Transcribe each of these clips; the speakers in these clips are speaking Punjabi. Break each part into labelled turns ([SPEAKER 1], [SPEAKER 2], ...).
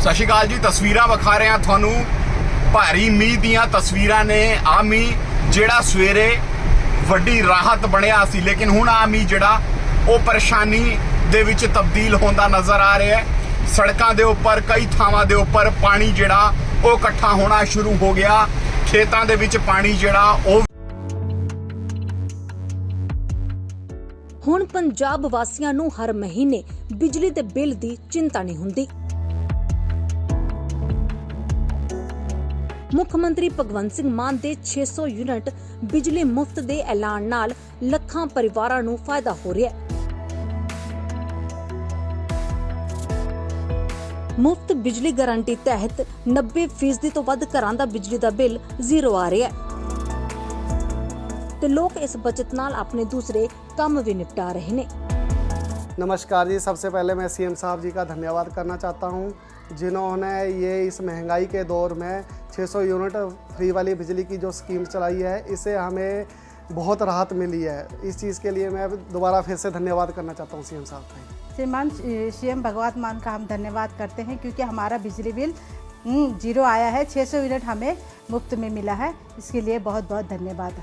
[SPEAKER 1] ਸਤਿ ਸ਼੍ਰੀ ਅਕਾਲ ਜੀ, ਤਸਵੀਰਾਂ ਵਿਖਾ ਰਹੇ ਹਾਂ ਤੁਹਾਨੂੰ। ਭਾਰੀ ਮੀਂਹ ਦੀਆਂ ਤਸਵੀਰਾਂ ਨੇ ਆ ਮੀਂਹ, ਜਿਹੜਾ ਸਵੇਰੇ ਵੱਡੀ ਰਾਹਤ ਬਣਿਆ ਸੀ। ਲੇਕਿਨ ਹੁਣ ਆ ਮੀਂਹ ਜਿਹੜਾ, ਉਹ ਪਰੇਸ਼ਾਨੀ ਦੇ ਵਿੱਚ ਤਬਦੀਲ ਹੁੰਦਾ ਨਜ਼ਰ ਆ ਰਿਹਾ ਹੈ। ਸੜਕਾਂ ਦੇ ਉੱਪਰ, ਕਈ ਥਾਵਾਂ ਦੇ ਉੱਪਰ ਪਾਣੀ ਜਿਹੜਾ, ਉਹ ਇਕੱਠਾ ਹੋਣਾ ਸ਼ੁਰੂ ਹੋ ਗਿਆ। ਖੇਤਾਂ ਦੇ ਵਿੱਚ ਪਾਣੀ ਜਿਹੜਾ, ਉਹ
[SPEAKER 2] ਹੁਣ ਪੰਜਾਬ ਵਾਸੀਆਂ ਨੂੰ ਹਰ ਮਹੀਨੇ ਬਿਜਲੀ ਦੇ ਬਿੱਲ ਦੀ ਚਿੰਤਾ ਨਹੀਂ ਹੁੰਦੀ। ਮੁੱਖ ਮੰਤਰੀ ਭਗਵੰਤ ਸਿੰਘ ਮਾਨ ਦੇ 600 ਯੂਨਿਟ ਬਿਜਲੀ ਮੁਫਤ ਦੇ ਐਲਾਨ ਨਾਲ ਲੱਖਾਂ ਪਰਿਵਾਰਾਂ ਨੂੰ ਫਾਇਦਾ ਹੋ ਰਿਹਾ ਹੈ। ਮੁਫਤ ਬਿਜਲੀ ਗਾਰੰਟੀ ਤਹਿਤ 90% ਤੋਂ ਵੱਧ ਘਰਾਂ ਦਾ ਬਿਜਲੀ ਦਾ ਬਿੱਲ ਜ਼ੀਰੋ ਆ ਰਿਹਾ ਹੈ। ਤੇ ਲੋਕ ਇਸ ਬਚਤ ਨਾਲ ਆਪਣੇ ਦੂਸਰੇ ਕੰਮ ਵੀ ਨਿਪਟਾ ਰਹੇ ਨੇ।
[SPEAKER 3] नमस्कार जी। सबसे पहले मैं सीएम साहब जी का धन्यवाद करना चाहता हूँ जिन्होंने ये इस महँगाई के दौर में 600 यूनिट फ्री वाली बिजली की जो स्कीम चलाई है इसे हमें बहुत राहत मिली है। इस चीज़ के लिए मैं दोबारा फिर से धन्यवाद करना चाहता हूँ सीएम साहब का
[SPEAKER 4] श्रीमान सीएम भगवत मान का हम धन्यवाद करते हैं क्योंकि हमारा बिजली बिल हम्म, ज़ीरो आया है। 600 यूनिट हमें मुफ़्त में मिला है। इसके लिए बहुत बहुत धन्यवाद।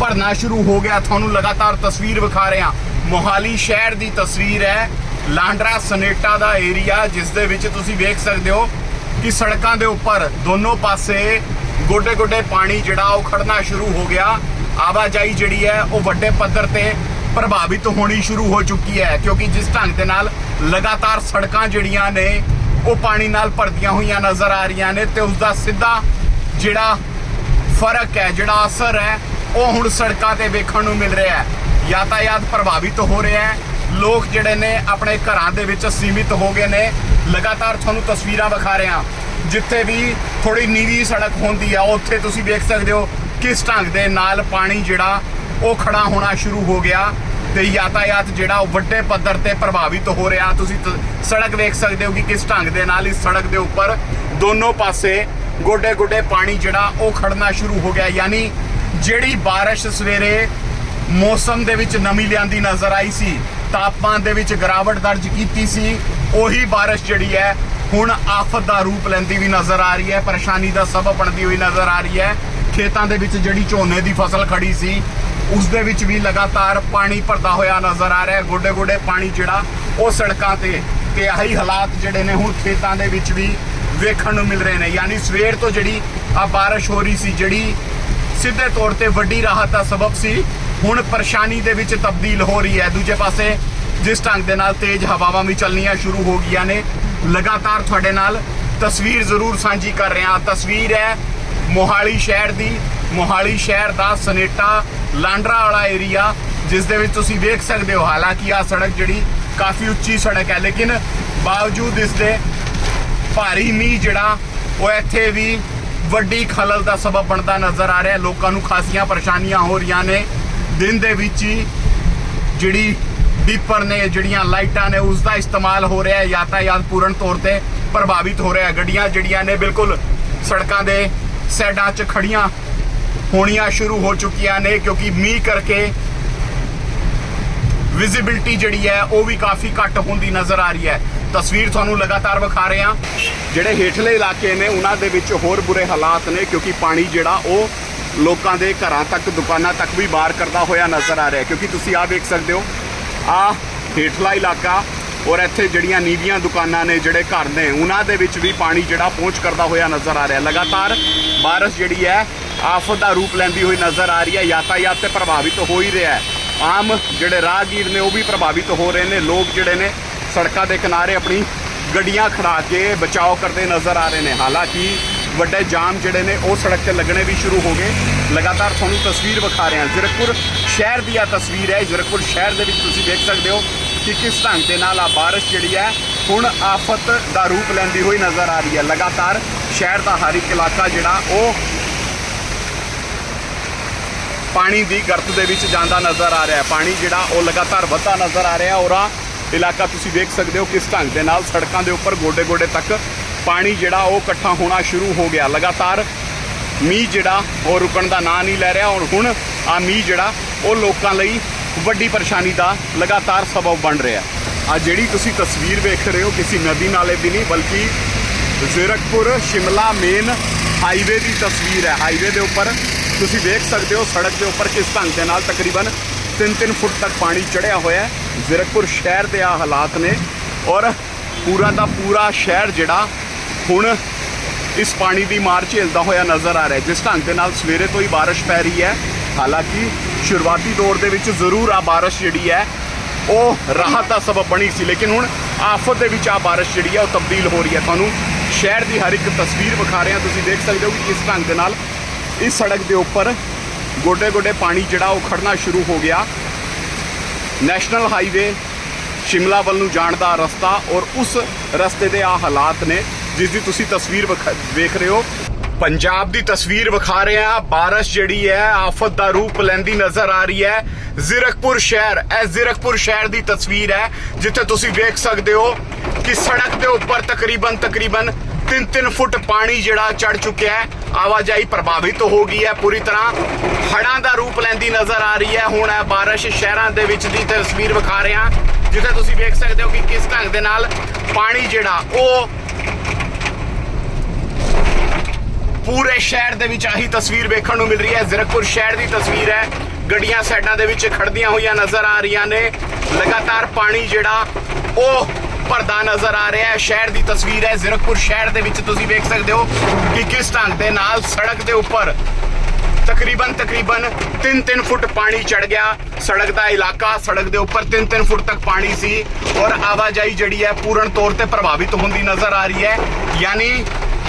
[SPEAKER 1] ਭਰਨਾ ਸ਼ੁਰੂ ਹੋ ਗਿਆ। ਤੁਹਾਨੂੰ ਲਗਾਤਾਰ ਤਸਵੀਰ ਵਿਖਾ ਰਹੇ ਹਾਂ। ਮੋਹਾਲੀ ਸ਼ਹਿਰ ਦੀ ਤਸਵੀਰ ਹੈ। ਲਾਂਡਰਾ ਸਨੇਟਾ ਦਾ ਏਰੀਆ, ਜਿਸ ਦੇ ਵਿੱਚ ਤੁਸੀਂ ਵੇਖ ਸਕਦੇ ਹੋ ਕਿ ਸੜਕਾਂ ਦੇ ਉੱਪਰ ਦੋਨੋਂ ਪਾਸੇ ਗੋਡੇ ਗੋਡੇ ਪਾਣੀ ਜਿਹੜਾ, ਉਹ ਖੜਨਾ ਸ਼ੁਰੂ ਹੋ ਗਿਆ। ਆਵਾਜਾਈ ਜਿਹੜੀ ਹੈ, ਉਹ ਵੱਡੇ ਪੱਧਰ ਤੇ ਪ੍ਰਭਾਵਿਤ ਹੋਣੀ ਸ਼ੁਰੂ ਹੋ ਚੁੱਕੀ ਹੈ, ਕਿਉਂਕਿ ਜਿਸ ਢੰਗ ਦੇ ਨਾਲ ਲਗਾਤਾਰ ਸੜਕਾਂ ਜਿਹੜੀਆਂ ਨੇ, ਉਹ ਪਾਣੀ ਨਾਲ ਭਰਦੀਆਂ ਹੋਈਆਂ ਨਜ਼ਰ ਆ ਰਹੀਆਂ ਨੇ ਤੇ ਉਸ ਦਾ ਸਿੱਧਾ ਜਿਹੜਾ ਫ਼ਰਕ ਹੈ, ਜਿਹੜਾ ਅਸਰ ਹੈ ਉਹ ਹੁਣ ਸੜਕਾਂ ਤੇ ਵੇਖਣ ਨੂੰ ਮਿਲ ਰਿਹਾ ਹੈ। ਯਾਤਾਯਾਤ ਪ੍ਰਭਾਵਿਤ ਹੋ ਰਿਹਾ ਹੈ। ਲੋਕ ਜਿਹੜੇ ਨੇ ਆਪਣੇ ਘਰਾਂ ਦੇ ਵਿੱਚ ਸੀਮਿਤ ਹੋ ਗਏ ਨੇ। ਲਗਾਤਾਰ ਤੁਹਾਨੂੰ ਤਸਵੀਰਾਂ ਵਿਖਾ ਰਿਹਾ ਜਿੱਥੇ ਵੀ ਥੋੜੀ ਨੀਵੀਂ ਸੜਕ ਹੁੰਦੀ ਆ, ਉੱਥੇ ਤੁਸੀਂ ਵੇਖ ਸਕਦੇ ਹੋ ਕਿਸ ਢੰਗ ਦੇ ਨਾਲ ਪਾਣੀ ਜਿਹੜਾ ਉਹ ਖੜਾ ਹੋਣਾ ਸ਼ੁਰੂ ਹੋ ਗਿਆ ਤੇ ਯਾਤਾਯਾਤ ਜਿਹੜਾ ਉਹ ਵੱਡੇ ਪੱਧਰ ਤੇ ਪ੍ਰਭਾਵਿਤ ਹੋ ਰਿਹਾ। ਤੁਸੀਂ ਤ- ਸੜਕ ਵੇਖ ਸਕਦੇ ਹੋ ਕਿ ਕਿਸ ਢੰਗ ਦੇ ਨਾਲ ਇਸ ਸੜਕ ਦੇ ਉੱਪਰ ਦੋਨੋਂ ਪਾਸੇ ਗੋਡੇ ਗੋਡੇ ਪਾਣੀ ਜਿਹੜਾ ਉਹ ਖੜਨਾ ਸ਼ੁਰੂ ਹੋ ਗਿਆ। ਯਾਨੀ ਜਿਹੜੀ ਬਾਰਿਸ਼ ਸਵੇਰੇ ਮੌਸਮ ਦੇ ਵਿੱਚ ਨਮੀ ਲਿਆਂਦੀ ਨਜ਼ਰ ਆਈ ਸੀ, ਤਾਪਮਾਨ ਦੇ ਵਿੱਚ ਗਿਰਾਵਟ ਦਰਜ ਕੀਤੀ ਸੀ, ਉਹੀ ਬਾਰਿਸ਼ ਜਿਹੜੀ ਹੈ ਹੁਣ ਆਫਤ ਦਾ ਰੂਪ ਲੈਂਦੀ ਵੀ ਨਜ਼ਰ ਆ ਰਹੀ ਹੈ, ਪਰੇਸ਼ਾਨੀ ਦਾ ਸਬਬ ਬਣਦੀ ਹੋਈ ਨਜ਼ਰ ਆ ਰਹੀ ਹੈ। ਖੇਤਾਂ ਦੇ ਵਿੱਚ ਜਿਹੜੀ ਝੋਨੇ ਦੀ ਫਸਲ ਖੜੀ ਸੀ, ਉਸ ਦੇ ਵਿੱਚ ਵੀ ਲਗਾਤਾਰ ਪਾਣੀ ਭਰਦਾ ਹੋਇਆ ਨਜ਼ਰ ਆ ਰਿਹਾ ਹੈ। ਗੋਡੇ ਗੋਡੇ ਪਾਣੀ ਜਿਹੜਾ, ਉਹ ਸੜਕਾਂ ਤੇ ਤੇ ਆਹੀ ਹਾਲਾਤ ਜਿਹੜੇ ਨੇ ਹੁਣ ਖੇਤਾਂ ਦੇ ਵਿੱਚ ਵੀ ਵੇਖਣ ਨੂੰ ਮਿਲ ਰਹੇ ਨੇ। ਯਾਨੀ ਸਵੇਰ ਤੋਂ ਜਿਹੜੀ ਆ ਬਾਰਿਸ਼ ਹੋ ਰਹੀ ਸੀ, ਜਿਹੜੀ ਸਿੱਧੇ ਤੌਰ ਤੇ ਵੱਡੀ ਰਾਹਤ ਦਾ ਸਬਬ ਸੀ। ਹੁਣ ਪਰੇਸ਼ਾਨੀ ਦੇ ਵਿੱਚ ਤਬਦੀਲ ਹੋ ਰਹੀ ਹੈ। ਦੂਜੇ ਪਾਸੇ ਜਿਸ ਢੰਗ ਦੇ ਨਾਲ ਤੇਜ਼ ਹਵਾਵਾਂ ਵੀ ਚੱਲਣੀਆਂ ਸ਼ੁਰੂ ਹੋ ਗਈਆਂ ਨੇ, ਲਗਾਤਾਰ ਤੁਹਾਡੇ ਨਾਲ ਤਸਵੀਰ ਜ਼ਰੂਰ ਸਾਂਝੀ ਕਰ ਰਿਹਾ। ਤਸਵੀਰ ਹੈ ਮੋਹਾਲੀ ਸ਼ਹਿਰ ਦੀ। ਮੋਹਾਲੀ ਸ਼ਹਿਰ ਦਾ ਸਨੇਟਾ ਲਾਂਡਰਾ ਵਾਲਾ ਏਰੀਆ, ਜਿਸ ਦੇ ਵਿੱਚ ਤੁਸੀਂ ਵੇਖ ਸਕਦੇ ਹੋ। ਹਾਲਾਂਕਿ ਆ ਸੜਕ ਜਿਹੜੀ ਕਾਫੀ ਉੱਚੀ ਸੜਕ ਹੈ, ਲੇਕਿਨ ਬਾਵਜੂਦ ਇਸ ਦੇ ਭਾਰੀ ਮੀਂਹ ਜਿਹੜਾ, ਉਹ ਇੱਥੇ ਵੀ ਵੱਡੀ ਖਲਲ ਦਾ ਸਬਬ ਬਣਦਾ ਨਜ਼ਰ ਆ ਰਿਹਾ ਲੋਕਾਂ ਨੂੰ ਖਾਸੀਆਂ ਪਰੇਸ਼ਾਨੀਆਂ ਹੋ ਰਹੀਆਂ ਨੇ। ਦਿਨ ਦੇ ਵਿੱਚ ਹੀ ਜਿਹੜੀ ਡੀਪਰ ਨੇ, ਜਿਹੜੀਆਂ ਲਾਈਟਾਂ ਨੇ, ਉਸ ਦਾ ਇਸਤੇਮਾਲ ਹੋ ਰਿਹਾ ਹੈ। ਯਾਤਾਯਾਤ ਪੂਰਨ ਤੌਰ ਤੇ ਪ੍ਰਭਾਵਿਤ ਹੋ ਰਿਹਾ ਗੱਡੀਆਂ ਜਿਹੜੀਆਂ ਨੇ, ਬਿਲਕੁਲ ਸੜਕਾਂ ਦੇ ਸਾਈਡਾਂ 'ਚ ਖੜੀਆਂ ਹੋਣੀਆਂ ਸ਼ੁਰੂ ਹੋ ਚੁੱਕੀਆਂ ਨੇ, ਕਿਉਂਕਿ ਮੀਂਹ ਕਰਕੇ ਵਿਜ਼ਿਬਿਲਟੀ ਜਿਹੜੀ ਹੈ, ਉਹ ਵੀ ਕਾਫੀ ਘੱਟ ਹੁੰਦੀ ਨਜ਼ਰ ਆ ਰਹੀ ਹੈ। ਤਸਵੀਰ ਤੁਹਾਨੂੰ ਲਗਾਤਾਰ ਵਿਖਾ ਰਹੇ ਹਾਂ। ਜਿਹੜੇ ਹੇਠਲੇ ਇਲਾਕੇ ਨੇ, ਉਹਨਾਂ ਦੇ ਵਿੱਚ ਹੋਰ ਬੁਰੇ ਹਾਲਾਤ ਨੇ, ਕਿਉਂਕਿ ਪਾਣੀ ਜਿਹੜਾ ਉਹ ਲੋਕਾਂ ਦੇ ਘਰਾਂ ਤੱਕ, ਦੁਕਾਨਾਂ ਤੱਕ ਵੀ ਬਾਹਰ ਕਰਦਾ ਹੋਇਆ ਨਜ਼ਰ ਆ ਰਿਹਾ ਕਿਉਂਕਿ ਤੁਸੀਂ ਆਹ ਵੇਖ ਸਕਦੇ ਹੋ, ਆਹ ਹੇਠਲਾ ਇਲਾਕਾ ਔਰ ਇੱਥੇ ਜਿਹੜੀਆਂ ਨੀਵੀਆਂ ਦੁਕਾਨਾਂ ਨੇ, ਜਿਹੜੇ ਘਰ ਨੇ, ਉਹਨਾਂ ਦੇ ਵਿੱਚ ਵੀ ਪਾਣੀ ਜਿਹੜਾ ਪਹੁੰਚ ਕਰਦਾ ਹੋਇਆ ਨਜ਼ਰ ਆ ਰਿਹਾ ਲਗਾਤਾਰ ਬਾਰਿਸ਼ ਜਿਹੜੀ ਹੈ, ਆਫਤ ਦਾ ਰੂਪ ਲੈਂਦੀ ਹੋਈ ਨਜ਼ਰ ਆ ਰਹੀ ਹੈ। ਯਾਤਾਯਾਤ ਤੇ ਪ੍ਰਭਾਵਿਤ ਹੋ ਹੀ ਰਿਹਾ ਹੈ। ਆਮ ਜਿਹੜੇ ਰਾਹਗੀਰ ਨੇ, ਉਹ ਵੀ ਪ੍ਰਭਾਵਿਤ ਹੋ ਰਹੇ ਨੇ। ਲੋਕ ਜਿਹੜੇ ਨੇ ਸੜਕਾਂ ਦੇ ਕਿਨਾਰੇ ਆਪਣੀ ਗੱਡੀਆਂ ਖੜਾ ਕੇ ਬਚਾਓ ਕਰਦੇ ਨਜ਼ਰ ਆ ਰਹੇ ਨੇ। ਹਾਲਾਂਕਿ ਵੱਡੇ ਜਾਮ ਜਿਹੜੇ ਨੇ, ਉਹ ਸੜਕ ਤੇ ਲੱਗਣੇ ਵੀ ਸ਼ੁਰੂ ਹੋ ਗਏ। ਲਗਾਤਾਰ ਤੁਹਾਨੂੰ ਤਸਵੀਰ ਵਿਖਾ ਰਹੇ ਹਾਂ। ਜ਼ੀਰਕਪੁਰ ਸ਼ਹਿਰ ਦੀ ਆ ਤਸਵੀਰ ਹੈ। ਜ਼ੀਰਕਪੁਰ ਸ਼ਹਿਰ ਦੇ ਵਿੱਚ ਤੁਸੀਂ ਦੇਖ ਸਕਦੇ ਹੋ ਕਿ ਕਿਸ ਢੰਗ ਦੇ ਨਾਲ ਆ ਬਾਰਿਸ਼ ਜਿਹੜੀ ਹੈ, ਹੁਣ ਆਫਤ ਦਾ ਰੂਪ ਲੈਂਦੀ ਹੋਈ ਨਜ਼ਰ ਆ ਰਹੀ ਹੈ। ਲਗਾਤਾਰ ਸ਼ਹਿਰ ਦਾ ਹਰ ਇੱਕ ਇਲਾਕਾ ਜਿਹੜਾ, ਉਹ ਪਾਣੀ ਦੀ ਗਰਤ ਦੇ ਵਿੱਚ ਜਾਂਦਾ ਨਜ਼ਰ ਆ ਰਿਹਾ ਹੈ। ਪਾਣੀ ਜਿਹੜਾ, ਉਹ ਲਗਾਤਾਰ ਵੱਧਦਾ ਨਜ਼ਰ ਆ ਰਿਹਾ ਔਰ ਆ ਇਲਾਕਾ ਤੁਸੀਂ ਦੇਖ ਸਕਦੇ ਹੋ ਕਿਸ ਢੰਗ ਦੇ ਨਾਲ ਸੜਕਾਂ ਦੇ ਉੱਪਰ ਗੋਡੇ-ਗੋਡੇ ਤੱਕ ਪਾਣੀ ਜਿਹੜਾ ਉਹ ਇਕੱਠਾ ਹੋਣਾ ਸ਼ੁਰੂ ਹੋ ਗਿਆ। ਲਗਾਤਾਰ ਮੀਂਹ ਜਿਹੜਾ ਉਹ ਰੁਕਣ ਦਾ ਨਾਂ ਨਹੀਂ ਲੈ ਰਿਹਾ ਔਰ ਹੁਣ ਆ ਮੀਂਹ ਜਿਹੜਾ ਉਹ ਲੋਕਾਂ ਲਈ ਵੱਡੀ ਪਰੇਸ਼ਾਨੀ ਦਾ ਲਗਾਤਾਰ ਸਬਬ ਬਣ ਰਿਹਾ ਆ ਜਿਹੜੀ ਤੁਸੀਂ ਤਸਵੀਰ ਵੇਖ ਰਹੇ ਹੋ ਕਿਸੇ ਨਦੀ ਨਾਲੇ ਦੀ ਨਹੀਂ, ਬਲਕਿ ਜ਼ੀਰਕਪੁਰ, ਸ਼ਿਮਲਾ ਮੇਨ ਹਾਈਵੇ ਦੀ ਤਸਵੀਰ ਹੈ। ਹਾਈਵੇ ਦੇ ਉੱਪਰ ਤੁਸੀਂ ਦੇਖ ਸਕਦੇ ਹੋ ਸੜਕ ਦੇ ਉੱਪਰ ਕਿਸ ਢੰਗ ਦੇ ਨਾਲ ਤਕਰੀਬਨ 3-3 ਫੁੱਟ ਤੱਕ ਪਾਣੀ ਚੜਿਆ ਹੋਇਆ ਹੈ। ਜ਼ੀਰਕਪੁਰ ਸ਼ਹਿਰ ਦੇ ਆ ਹਾਲਾਤ ਨੇ ਔਰ ਪੂਰਾ ਦਾ ਪੂਰਾ ਸ਼ਹਿਰ ਜਿਹੜਾ ਹੁਣ ਇਸ ਪਾਣੀ ਦੀ ਮਾਰ ਝੇਲਦਾ ਹੋਇਆ ਨਜ਼ਰ ਆ ਰਿਹਾ ਜਿਸ ਢੰਗ ਦੇ ਨਾਲ ਸਵੇਰੇ ਤੋਂ ਹੀ ਬਾਰਿਸ਼ ਪੈ ਰਹੀ ਹੈ। ਹਾਲਾਂਕਿ ਸ਼ੁਰੂਆਤੀ ਦੌਰ ਦੇ ਵਿੱਚ ਜ਼ਰੂਰ ਆ ਬਾਰਿਸ਼ ਜਿਹੜੀ ਹੈ, ਉਹ ਰਾਹਤ ਦਾ ਸਬਬ ਬਣੀ ਸੀ। ਲੇਕਿਨ ਹੁਣ ਆਫਤ ਦੇ ਵਿੱਚ ਆ ਬਾਰਿਸ਼ ਜਿਹੜੀ ਹੈ, ਉਹ ਤਬਦੀਲ ਹੋ ਰਹੀ ਹੈ। ਤੁਹਾਨੂੰ ਸ਼ਹਿਰ ਦੀ ਹਰ ਇੱਕ ਤਸਵੀਰ ਵਿਖਾ ਰਹੇ ਹਾਂ। ਤੁਸੀਂ ਦੇਖ ਸਕਦੇ ਹੋ ਕਿ ਕਿਸ ਢੰਗ ਦੇ ਨਾਲ ਇਸ ਸੜਕ ਦੇ ਉੱਪਰ ਗੋਡੇ-ਗੋਡੇ ਪਾਣੀ ਜਿਹੜਾ ਉਹ ਖੜਨਾ ਸ਼ੁਰੂ ਹੋ ਗਿਆ। ਨੈਸ਼ਨਲ ਹਾਈਵੇ ਸ਼ਿਮਲਾ ਵੱਲ ਨੂੰ ਜਾਣ ਦਾ ਰਸਤਾ ਔਰ ਉਸ ਰਸਤੇ ਦੇ ਆ ਹਾਲਾਤ ਨੇ, ਜਿਸ ਦੀ ਤੁਸੀਂ ਤਸਵੀਰ ਵਿਖਾ- ਵੇਖ ਰਹੇ ਹੋ। ਪੰਜਾਬ ਦੀ ਤਸਵੀਰ ਵਿਖਾ ਰਹੇ ਆ ਬਾਰਿਸ਼ ਜਿਹੜੀ ਹੈ, ਆਫਤ ਦਾ ਰੂਪ ਲੈਂਦੀ ਨਜ਼ਰ ਆ ਰਹੀ ਹੈ। ਜ਼ੀਰਕਪੁਰ ਸ਼ਹਿਰ, ਇਹ ਜ਼ੀਰਕਪੁਰ ਸ਼ਹਿਰ ਦੀ ਤਸਵੀਰ ਹੈ, ਜਿੱਥੇ ਤੁਸੀਂ ਵੇਖ ਸਕਦੇ ਹੋ ਕਿ ਸੜਕ ਦੇ ਉੱਪਰ ਤਕਰੀਬਨ ਤਕਰੀਬਨ 3-3 ਫੁੱਟ ਪਾਣੀ ਜਿਹੜਾ ਚੜ ਚੁੱਕਿਆ ਹੈ। ਆਵਾਜਾਈ ਪ੍ਰਭਾਵਿਤ ਹੋ ਗਈ ਹੈ ਪੂਰੀ ਤਰ੍ਹਾਂ। ਹੜ੍ਹਾਂ ਦਾ ਰੂਪ ਲੈਂਦੀ ਨਜ਼ਰ ਆ ਰਹੀ ਹੈ। ਹੁਣ ਇਹ ਬਾਰਿਸ਼ ਸ਼ਹਿਰਾਂ ਦੇ ਵਿੱਚ ਦੀ ਤਸਵੀਰ ਵਿਖਾ ਰਹੇ ਜਿੱਥੇ ਤੁਸੀਂ ਵੇਖ ਸਕਦੇ ਹੋ ਕਿ ਕਿਸ ਢੰਗ ਦੇ ਨਾਲ ਪਾਣੀ ਜਿਹੜਾ ਉਹ ਪੂਰੇ ਸ਼ਹਿਰ ਦੇ ਵਿੱਚ ਆਹੀ ਤਸਵੀਰ ਵੇਖਣ ਨੂੰ ਮਿਲ ਰਹੀ ਹੈ। ਜ਼ੀਰਕਪੁਰ ਸ਼ਹਿਰ ਦੀ ਤਸਵੀਰ ਹੈ। ਗੱਡੀਆਂ ਸਾਈਡਾਂ ਦੇ ਵਿੱਚ ਖੜਦੀਆਂ ਹੋਈਆਂ ਨਜ਼ਰ ਆ ਰਹੀਆਂ ਨੇ। ਲਗਾਤਾਰ ਪਾਣੀ ਜਿਹੜਾ ਉਹ ਭਰਦਾ ਨਜ਼ਰ ਆ ਰਿਹਾ ਹੈ। ਸ਼ਹਿਰ ਦੀ ਤਸਵੀਰ ਹੈ। ਜ਼ੀਰਕਪੁਰ ਸ਼ਹਿਰ ਦੇ ਵਿੱਚ ਤੁਸੀਂ ਵੇਖ ਸਕਦੇ ਹੋ ਕਿ ਕਿਸ ਢੰਗ ਦੇ ਨਾਲ ਸੜਕ ਦੇ ਉੱਪਰ ਤਕਰੀਬਨ ਤਕਰੀਬਨ 3-3 ਫੁੱਟ ਪਾਣੀ ਚੜ ਗਿਆ। ਸੜਕ ਦਾ ਇਲਾਕਾ ਸੜਕ ਦੇ ਉੱਪਰ 3-3 ਫੁੱਟ ਤੱਕ ਪਾਣੀ ਸੀ ਔਰ ਆਵਾਜਾਈ ਜਿਹੜੀ ਹੈ ਪੂਰਨ ਤੌਰ ਤੇ ਪ੍ਰਭਾਵਿਤ ਹੁੰਦੀ ਨਜ਼ਰ ਆ ਰਹੀ ਹੈ। ਯਾਨੀ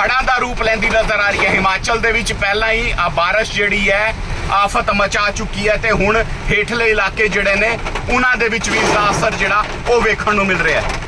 [SPEAKER 1] ਹੜ੍ਹਾਂ ਦਾ ਰੂਪ ਲੈਂਦੀ ਨਜ਼ਰ ਆ ਰਹੀ ਹੈ। ਹਿਮਾਚਲ ਦੇ ਵਿੱਚ ਪਹਿਲਾਂ ਹੀ ਆ ਬਾਰਿਸ਼ ਜਿਹੜੀ ਹੈ ਆਫਤ ਮਚਾ ਚੁੱਕੀ ਹੈ ਤੇ ਹੁਣ ਹੇਠਲੇ ਇਲਾਕੇ ਜਿਹੜੇ ਨੇ, ਉਹਨਾਂ ਦੇ ਵਿੱਚ ਵੀ ਇਸ ਦਾ ਅਸਰ ਜਿਹੜਾ ਉਹ ਵੇਖਣ ਨੂੰ ਮਿਲ ਰਿਹਾ ਹੈ।